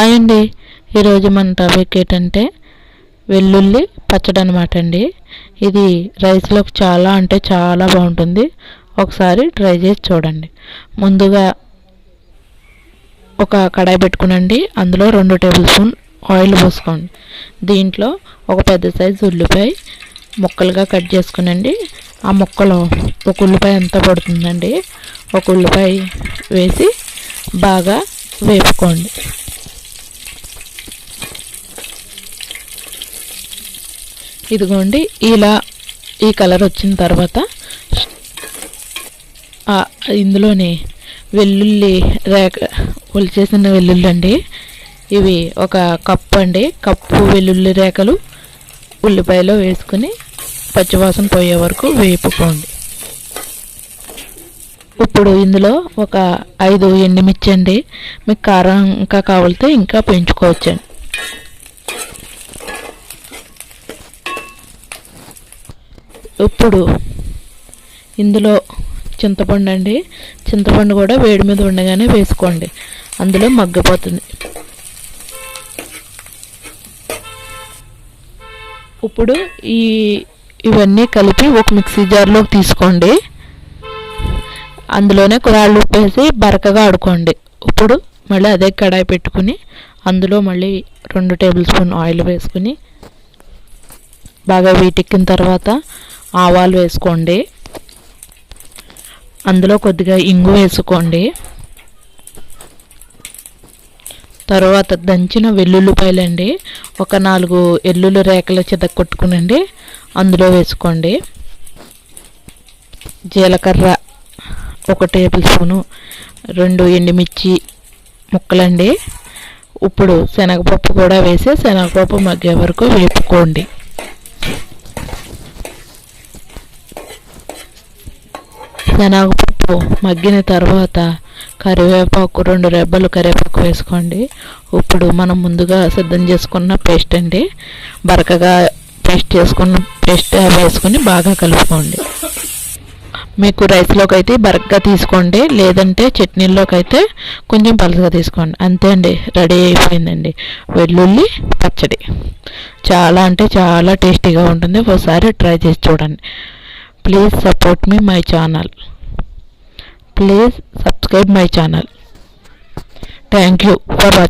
Hi అండి ఈరోజు మన టాపిక్ ఏంటంటే వెల్లుల్లి పచ్చడి అనమాట అండి ఇది రైస్లోకి చాలా అంటే చాలా బాగుంటుంది ఒకసారి ట్రై చేసి చూడండి ముందుగా ఒక కడాయి పెట్టుకునండి అందులో రెండు టేబుల్ స్పూన్ ఆయిల్ పోసుకోండి దీంట్లో ఒక పెద్ద సైజు ఉల్లిపాయ ముక్కలుగా కట్ చేసుకునండి ఆ ముక్కలో ఒక ఉల్లిపాయ ఎంత పడుతుందండి ఒక ఉల్లిపాయ వేసి బాగా వేపుకోండి ఇదిగోండి ఇలా ఈ కలర్ వచ్చిన తర్వాత ఇందులోని వెల్లుల్లి రేక ఒలిచేసిన వెల్లుల్లి అండి ఇవి ఒక కప్పు అండి కప్పు వెల్లుల్లి రేఖలు ఉల్లిపాయలో వేసుకుని పచ్చివాసన పోయే వరకు వేపుకోండి ఇప్పుడు ఇందులో ఒక ఐదు ఎండుమిర్చి అండి మీకు కారం ఇంకా కావాలితే ఇంకా పెంచుకోవచ్చండి గుప్పుడు ఇందులో చింతపండు అండి చింతపండు కూడా వేడి మీద ఉండగానే వేసుకోండి అందులో మగ్గిపోతుంది ఇప్పుడు ఈ ఇవన్నీ కలిపి ఒక మిక్సీ జార్లోకి తీసుకోండి అందులోనే కురాళ్ళు ఉప్పేసి బరకగా ఆడుకోండి ఇప్పుడు మళ్ళీ అదే కడాయి పెట్టుకుని అందులో మళ్ళీ రెండు టేబుల్ స్పూన్ ఆయిల్ వేసుకుని బాగా వీటెక్కిన తర్వాత ఆవాలు వేసుకోండి అందులో కొద్దిగా ఇంగు వేసుకోండి తర్వాత దంచిన వెల్లుల్లిపాయలండి ఒక నాలుగు ఎల్లుల్లి రేఖలు కొట్టుకునండి అందులో వేసుకోండి జీలకర్ర ఒక టేబుల్ స్పూను రెండు ఎండుమిర్చి ముక్కలండి ఇప్పుడు శనగపప్పు కూడా వేసి శనగపప్పు మగ్గే వరకు వేపుకోండి శనగపప్పు మగ్గిన తర్వాత కరివేపాకు రెండు రెబ్బలు కరివేపాకు వేసుకోండి ఇప్పుడు మనం ముందుగా సిద్ధం చేసుకున్న పేస్ట్ అండి బరకగా పేస్ట్ చేసుకున్న పేస్ట్ వేసుకుని బాగా కలుపుకోండి మీకు రైస్లోకి అయితే బరకగా తీసుకోండి లేదంటే చట్నీల్లోకి అయితే కొంచెం పలుసగా తీసుకోండి అంతే అండి రెడీ అయిపోయిందండి వెల్లుల్లి పచ్చడి చాలా అంటే చాలా టేస్టీగా ఉంటుంది ఒకసారి ట్రై చేసి చూడండి please support me my channel Please subscribe my channel. Thank you for watching.